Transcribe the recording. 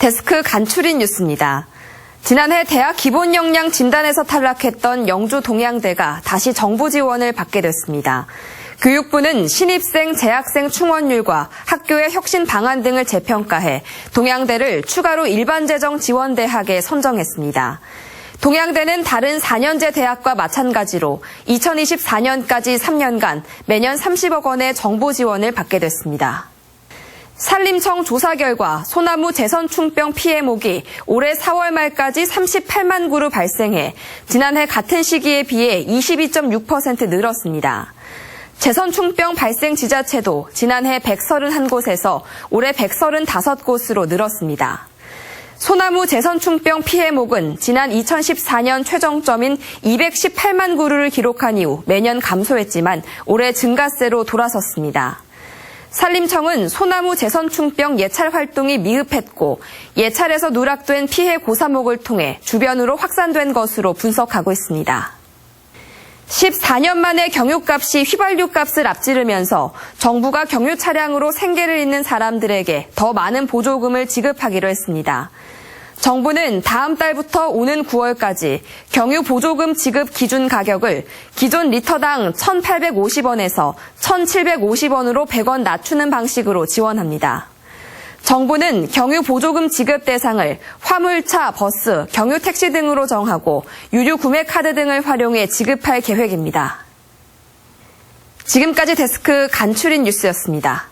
데스크 간추린 뉴스입니다. 지난해 대학 기본 역량 진단에서 탈락했던 영주 동양대가 다시 정부 지원을 받게 됐습니다. 교육부는 신입생, 재학생 충원율과 학교의 혁신 방안 등을 재평가해 동양대를 추가로 일반 재정 지원 대학에 선정했습니다. 동양대는 다른 4년제 대학과 마찬가지로 2024년까지 3년간 매년 30억 원의 정부 지원을 받게 됐습니다. 산림청 조사 결과 소나무 재선충병 피해 목이 올해 4월 말까지 38만 그루 발생해 지난해 같은 시기에 비해 22.6% 늘었습니다. 재선충병 발생 지자체도 지난해 131곳에서 올해 135곳으로 늘었습니다. 소나무 재선충병 피해목은 지난 2014년 최정점인 218만 그루를 기록한 이후 매년 감소했지만 올해 증가세로 돌아섰습니다. 산림청은 소나무 재선충병 예찰 활동이 미흡했고 예찰에서 누락된 피해 고사목을 통해 주변으로 확산된 것으로 분석하고 있습니다. 14년 만에 경유값이 휘발유 값을 앞지르면서 정부가 경유 차량으로 생계를 잇는 사람들에게 더 많은 보조금을 지급하기로 했습니다. 정부는 다음 달부터 오는 9월까지 경유 보조금 지급 기준 가격을 기존 리터당 1,850원에서 1,750원으로 100원 낮추는 방식으로 지원합니다. 정부는 경유 보조금 지급 대상을 화물차, 버스, 경유 택시 등으로 정하고 유류 구매 카드 등을 활용해 지급할 계획입니다. 지금까지 데스크 간추린 뉴스였습니다.